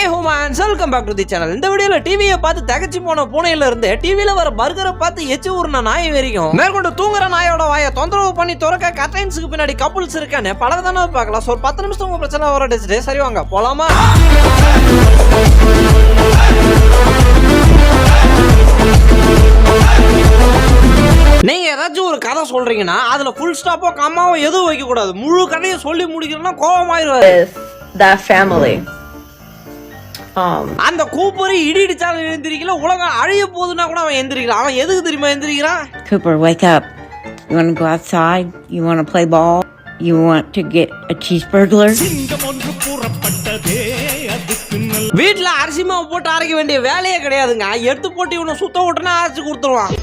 Hey human welcome back to the channel இந்த வீடியோல டிவியை பார்த்து தகச்சு போன பூனையில இருந்து டிவியில வர பர்கரை பார்த்து எச்சு ஊர்ன நாய் வரைக்கும் மேற்கொண்டு தூங்குற நாயோட வாயை தொந்தரவு பண்ணி துறக்க கட்டைன்ஸுக்கு பின்னாடி கப்புள்ஸ் இருக்கான்னு பல தானே பார்க்கலாம். ஸோ ஒரு பத்து நிமிஷம் உங்க பிரச்சனை வர அடிச்சுட்டு சரி வாங்க போலாமா? நீங்க ஏதாச்சும் ஒரு கதை சொல்றீங்கன்னா அதுல ஃபுல் ஸ்டாப்போ கம்மாவோ எதுவும் வைக்க கூடாது முழு கதையை சொல்லி முடிக்கிறோம்னா கோபமாயிருவாரு with that family. அந்த கூப்பரு இடி இடிச்சாலும் எழுந்திருக்கல உலகம் அழிய போகுதுன்னா கூட அவன் எந்திரிக்கலாம் அவன் எதுக்கு தெரியுமா எந்திரிக்கிறான் Cooper, wake up. You want to go outside? You want to play ball? You want to get a cheeseburger? வீட்டுல அரிசி மாவு போட்டு அரைக்க வேண்டிய வேலையே கிடையாதுங்க எடுத்து போட்டு இவனை சுத்த விட்டுனா அரைச்சு கொடுத்துருவான்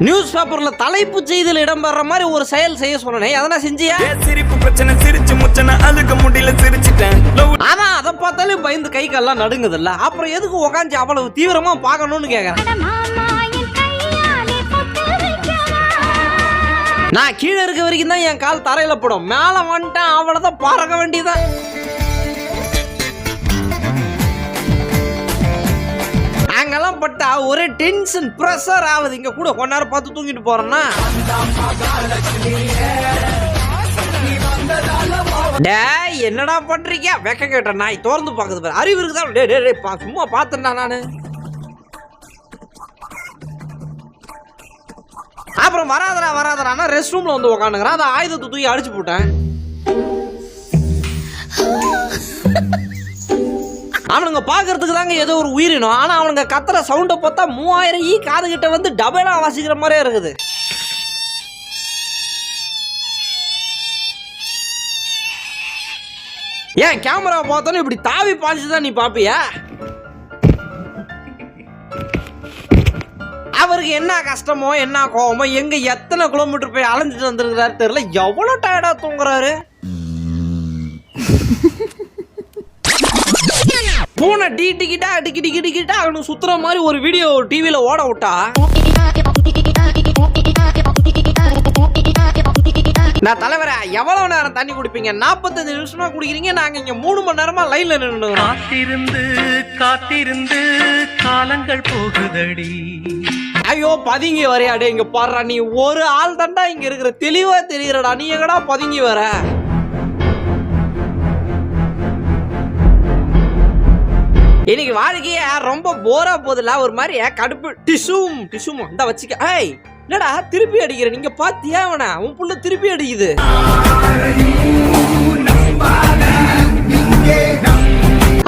நியூஸ் பேப்பர்ல தலைப்பு செய்தியில் இடம்பெற மாதிரி ஒரு செயல் செய்ய சொன்னேன் அதெல்லாம் செஞ்சியா? சிரிப்பு பிரச்சனை சிரிச்சு முச்சன அழுக முடியல சிரிச்சிட்டேன். ஆனா அதை பார்த்தாலே பயந்து கை கால்லாம் நடுங்குது இல்ல அப்புறம் எதுக்கு உக்காந்து அவ்வளவு தீவிரமா பார்க்கணும்னு கேக்குறேன்? நான் கீழே இருக்க வரைக்கும் தான் என் கால் தரையில படும். மேல வந்துட்டேன் அவ்வளவுதான் பறக்க வேண்டியதான் அங்கெல்லாம் ஒரே டென்ஷன் ப்ரெஷர் ஆகுது. இங்க கூட கொஞ்ச நேரம் பார்த்து தூங்கிட்டு போறேன்னா? டேய் என்னடா பண்றீங்க? வெக்க கேட்ட நாய் திறந்து பாக்குது பாரு. அறிவு இருக்குதா? டே டே டே பா- சும்மா பார்த்தேன்டா நானு. அப்புறம் வராதடா வராதடானா ரெஸ்ட் ரூம்ல வந்து உக்காந்துங்கிறான் அந்த ஆயுதத்தை தூக்கி அடிச்சு போட்டேன். அவனுங்க பார்க்கறதுக்கு தாங்க ஏதோ ஒரு உயிரினம் ஆனால் அவனுங்க கத்துற சவுண்டை பார்த்தா மூவாயிரம் ஈ காது கிட்ட வந்து டபேலா வாசிக்கிற மாதிரியே இருக்குது. ஏன் கேமரா பார்த்தோன்னு இப்படி தாவி பாலிச்சு தான் நீ பார்ப்பியா அவருக்கு என்ன கஷ்டமோ என்ன கோவமோ எங்க எத்தனை கிலோமீட்டர் போய் அலைஞ்சிட்டு வந்திருக்கிறாரு தெரியல. எவ்வளோ டயர்டா தூங்குறாரு? பூனை டீ டிக்கிட்டா டிக்கி டிக்கி டிக்கிட்டா அவனுக்கு சுத்துற மாதிரி ஒரு வீடியோ டிவியில ஓட விட்டா. நான் தலைவரே எவ்வளவு நேரம் தண்ணி குடிப்பீங்க? நாற்பத்தஞ்சு நிமிஷமா குடிக்கிறீங்க. நாங்க இங்க மூணு மணி நேரமா லைன்ல நின்னுக்கிறோம். காத்திருந்து காத்திருந்து காலங்கள் போகுதடி. ஐயோ பதுங்கி வரையாடே இங்க பாடுறா. நீ ஒரு ஆள் தாண்டா இங்க இருக்கிற. தெளிவா தெரியுறடா. நீ எங்கடா பதுங்கி வர? இன்னைக்கு வாழ்க்கைய ரொம்ப போரா போதுல ஒரு மாதிரி கடுப்பு. டிஷும் டிஷும் இந்த வச்சுக்க. ஏய் என்னடா திருப்பி அடிக்கிற? நீங்க பாத்தியா அவனா? உன் புள்ள திருப்பி அடிக்குது.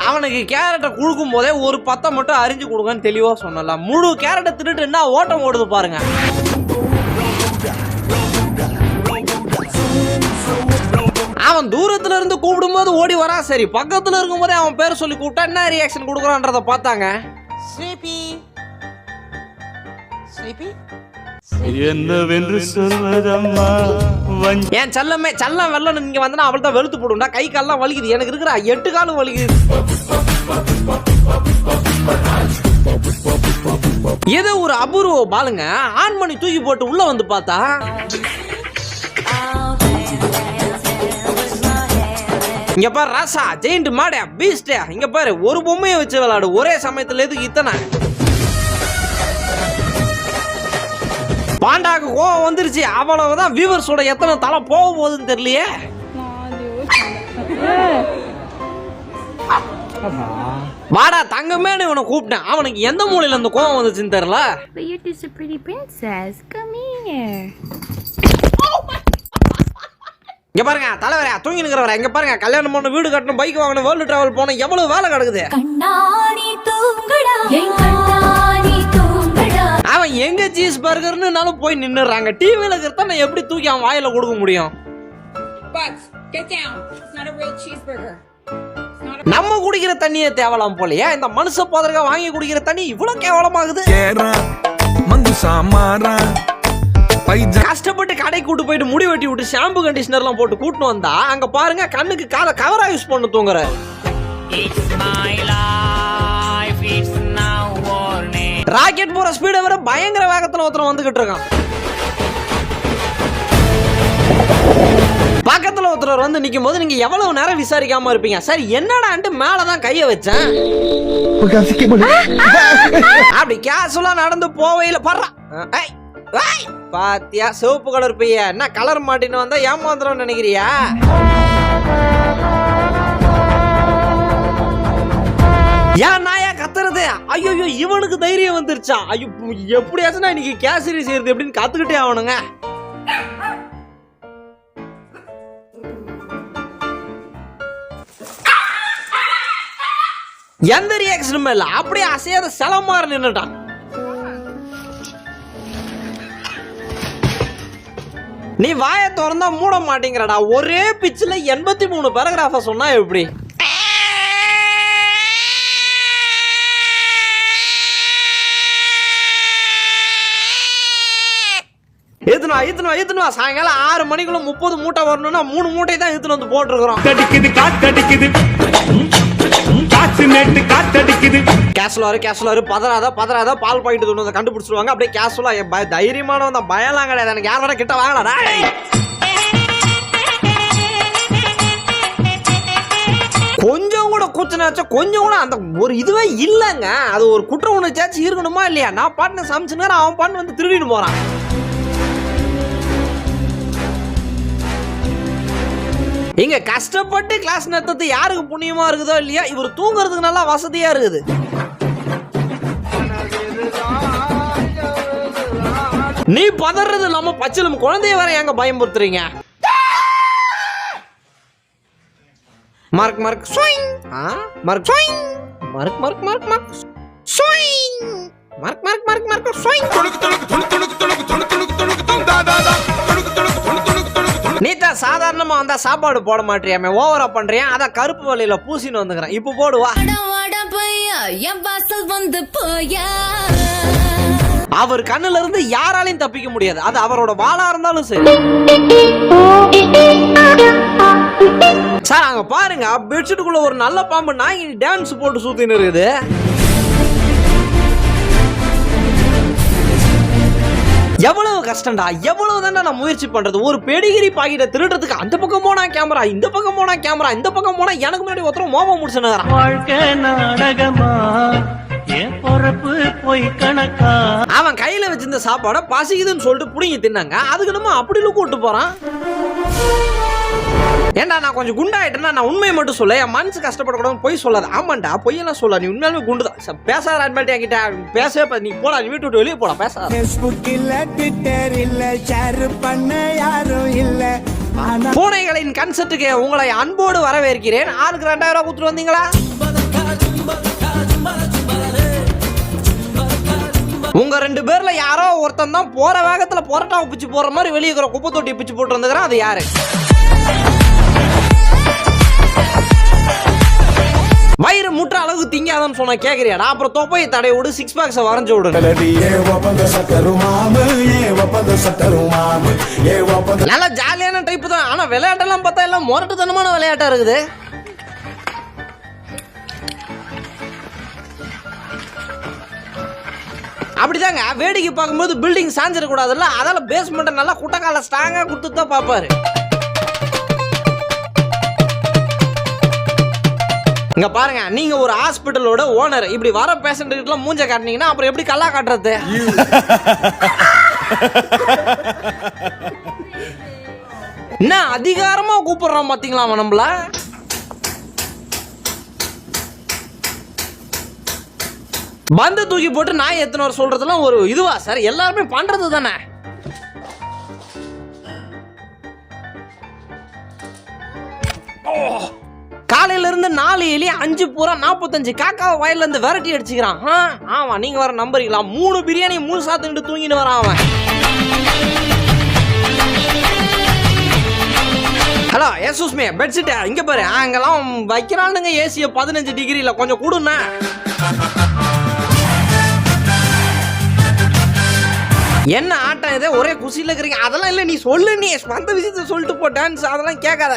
அவனுக்கு கேரட்டை கொடுக்கும் போதே ஒரு பத்தை மட்டும் அரிஞ்சு கொடுங்கன்னு தெளிவா சொன்னலாம் முழு கேரட்டை திருட்டுன்னா என்ன ஓட்டம் ஓடுது பாருங்க. அவன் தூரத்துல இருந்து கூப்பிடும்போது ஓடி வரா. சரி பக்கத்துல இருக்கும்போதே அவன் பேர் சொல்லி கூப்பிட்டா என்ன ரியாக்ஷன் கொடுக்குறான்றத பார்த்தாங்க. ஸ்லீப்பி ஸ்லீப்பி என்னவென்று சொல்வதம்மா? என் செல்லமே செல்லம் வெள்ளம் இங்க வந்தனா அவள் தான் வெளுத்து போடும்டா. கை கால்லாம் வலிக்குது. எனக்கு இருக்கிற எட்டு காலும் வலிக்குது. ஏதோ ஒரு அபூர்வ பாலுங்க ஆன் பண்ணி தூக்கி போட்டு உள்ள வந்து பார்த்தா. இங்க பாரு ராசா ஜெயிண்ட் மாடே பீஸ்டே இங்க பாரு ஒரு பொம்மையை வச்சு விளையாடு. ஒரே சமயத்துல எதுக்கு இத்தனை? பாண்டாக்கு கோவம் வந்துருச்சு. அவ்வளவுதான் வியூவர்ஸோட எத்தனை தலை போக போகுதுன்னு தெரியலையே. வாடா தங்கமேனு இவனை கூப்பிட்டேன். அவனுக்கு எந்த மூலையில அந்த கோவம் வந்துச்சுன்னு தெரியல? இங்க பாருங்க தலைவரே தூங்கி நிக்கிறவரே இங்க பாருங்க கல்யாணம் பண்ண வீடு கட்டணும் பைக் வாங்கணும் வேர்ல்டு டிராவல் போகணும் எவ்வளவு வேலை கிடக்குது? அவன் எங்க சீஸ் பர்கர்னுனாலும் போய் நின்னுறாங்க. டிவியில இருக்கிறத நான் எப்படி தூக்கி அவன் வாயில கொடுக்க முடியும். நம்ம குடிக்கிற தண்ணியே தேவலாம் போலயே இந்த மனுஷ போதற்கா வாங்கி குடிக்கிற தண்ணி இவ்வளவு கேவலமாகுது? மங்கு சாமாரா பைஜா கஷ்டப்பட்டு கடை கூட்டு போயிட்டு முடி வெட்டி விட்டு ஷாம்பு கண்டிஷனர்லாம் போட்டு கூட்டின்னு வந்தா அங்க பாருங்க கண்ணுக்கு காலை கவரா யூஸ் பண்ண தூங்குற ராக்கெட் போற ஸ்பீடை விட பயங்கர வேகத்துல ஒருத்தன் வந்துகிட்டு இருக்கான். பக்கத்துல ஒருத்தர் வந்து நிக்கும் போது நீங்க எவ்வளவு நேரம் விசாரிக்காம இருப்பீங்க? சரி என்னடான்ட்டு மேலதான் கைய வச்சேன். அப்படி கேஷுவலா நடந்து போவையில படுறா. ஏய், ஏய், பாத்தியா சிவப்பு கலர் பைய. என்ன கலர் மாட்டின்னு வந்தா ஏமாந்துடும் நினைக்கிறியா? ஏன் நாயா கத்துறது? ஐயோ இவனுக்கு தைரியம் வந்துருச்சா? ஐயோ எப்படியாச்சும் நான் இன்னைக்கு கேசரி செய்யறது எப்படின்னு கத்துக்கிட்டே ஆகணுங்க. எந்த ரியாக்ஷனுமே இல்லை. அப்படியே அசையாத செலமாற நின்றுட்டான் நீ வாயை திறந்தா மூட மாட்டேங்கிறடா. ஒரே பிச்சில் எண்பத்தி மூணு பேராகிராஃப சொன்னா எப்படி? ஏத்துனா ஏத்துனா ஏத்துனா சாயங்காலம் ஆறு மணிக்குள்ள முப்பது மூட்டை வரணும்னா மூணு மூட்டை தான் ஏத்துன்னு வந்து போட்டிருக்கிறோம். காத்தடிக்குது காத்தடிக்குது காத்து நேட்டு காத்தடிக்குது கேஷுவலாரு கேஷுவலாரு பதறாத பதறாத பால் பாக்கெட்டு கொண்டு கண்டுபிடிச்சிருவாங்க. அப்படியே கேஷுவலா தைரியமானவன் தான். பயம்லாம் கிடையாது. எனக்கு யார் வேணா கிட்ட வாங்கலடா கொஞ்சம் கூட கூச்சனாச்சும் கொஞ்சம் கூட அந்த ஒரு இதுவே இல்லைங்க. அது ஒரு குற்ற உணர்ச்சியாச்சும் இருக்கணுமா இல்லையா? நான் பாட்டுன்னு சமைச்சுன்னு அவன் பாட்டு வந்து திருடிட்டு போகிறான் இங்க கஷ்டப்பட்டு கிளாஸ் நடத்துறது யாருக்கு புண்ணியமா இருக்குதோ இல்லையா? இவர் தூங்குறதுக்கு நல்லா வசதியா இருக்குது. நீ பதறது இல்லாம பச்சிலும் குழந்தைய வர எங்க பயமுறுத்துறீங்க? மார்க் மார்க் ஸ்வைங் ஆ? மார்க் ஸ்வைங் மார்க் மார்க் மார்க் மார்க் ஸ்வைங் மார்க் மார்க் மார்க் மார்க் ஸ்வைங் தொழுக்கு தான் சாதாரணமா வந்தா சாப்பாடு போட மாட்டியாமே ஓவரா பண்றியா? அதான் கருப்பு வழியில பூசின்னு வந்துக்கிறேன். இப்போ போடுவா அவர் கண்ணுல இருந்து யாராலையும் தப்பிக்க முடியாது. அது அவரோட வாளா இருந்தாலும் சரி. சார் அங்க பாருங்க பெட்ஷீட்டுக்குள்ள ஒரு நல்ல பாம்பு நாய் டான்ஸ் போட்டு சுத்தின்னு இருக்குது. எவ்வளவு கஷ்டம்டா எவ்வளவு தானே நான் முயற்சி பண்றது? ஒரு பெடிகிரி பாக்கிட்ட திருடுறதுக்கு அந்த பக்கம் போனா கேமரா இந்த பக்கம் போனா கேமரா இந்த பக்கம் போனா எனக்கு முன்னாடி ஒருத்தரும் மோபம் முடிச்சுன்னு வாழ்க்கை நாடகமா? அவன் கையில வச்சிருந்த சாப்பாடை பசிக்குதுன்னு சொல்லிட்டு புடிங்கி தின்னாங்க. அதுக்கு நம்ம அப்படி கூட்டு போறான். ஏன்டா நான் கொஞ்சம் குண்டாயிட்டேன்னா நான் உண்மையை மட்டும் சொல்ல. என் மனசு கஷ்டப்படக்கூடாது பொய் சொல்லாத. ஆமாண்டா பொய்யெல்லாம் சொல்ல. நீ உண்மையாலுமே குண்டு தான் பேசாத அட்மெண்ட் என்கிட்ட. பேசவே நீ போடா நீ வீட்டு விட்டு வெளியே போடா பேசாத. ஃபேஸ்புக் இல்ல ட்விட்டர் இல்ல ஷேர் பண்ண யாரும் இல்ல. பூனைகளின் கன்சர்ட்டுக்கு உங்களை அன்போடு வரவேற்கிறேன். ஆளுக்கு ரெண்டாயிரம் ரூபாய் கொடுத்துட்டு வந்தீங்களா? உங்க ரெண்டு பேர்ல யாரோ ஒருத்தன் தான் போற வேகத்துல பொரட்டா பிச்சு போற மாதிரி வெளியே இருக்கிற குப்பை தொட்டி பிச்சு போட்டு வந்துக்கிறான். அது யாரு? வயிறு முற்ற அளவு திங்காதன்னு சொன்ன கேக்குறியாடா? அப்புறம் தொப்பை தடை விடு சிக்ஸ் பேக்ஸை வரைஞ்சு விடு. நல்லா ஜாலியான டைப் தான். ஆனா விளையாட்டெல்லாம் பார்த்தா எல்லாம் முரட்டுத்தனமான விளையாட்டா இருக்குது. அப்படிதாங்க. வேடிக்கை பார்க்கும்போது பில்டிங் சாஞ்சிடக்கூடாதுல்ல? அதால பேஸ்மெண்ட்டை நல்லா குட்டக்கால ஸ்ட்ராங்காக கொடுத்து தான் பார்ப்பாரு. இங்க பாருங்க நீங்க ஒரு ஹாஸ்பிட்டலோட ஓனர் இப்படி வர பேஷண்ட் கிட்ட மூஞ்ச காட்டினீங்கன்னா அப்புறம் எப்படி கல்லா காட்டுறது? என்ன அதிகாரமா கூப்பிடுறான் பாத்தீங்களா அவன் நம்மள? பந்து தூக்கி போட்டு நாய் எத்தனை வர ஒரு இதுவா சார்? எல்லாருமே பண்றது தானே? Oh! காலையிலேருந்து நாலு எலி அஞ்சு பூரா நாற்பத்தஞ்சு காக்காவை வயல்லேருந்து விரட்டி அடிச்சுக்கிறான். ஆ, ஆமாம் நீங்கள் வர நம்புறீங்களா? மூணு பிரியாணி மூணு சாத்துக்கிட்டு தூங்கிட்டு வரான் அவன். ஹலோ ஏசுஸ்மே பெட்ஷீட்டை இங்கே பாரு. அங்கெல்லாம் வைக்கிறானுங்க ஏசியை பதினஞ்சு டிகிரியில். கொஞ்சம் கூடுண்ணா. என்ன ஆட்டம் இதே? ஒரே குசியில் இருக்கிறீங்க. அதெல்லாம் இல்லை நீ சொல்லு நீ வந்த விஷயத்த சொல்லிட்டு போ டான்ஸ் அதெல்லாம் கேட்காத.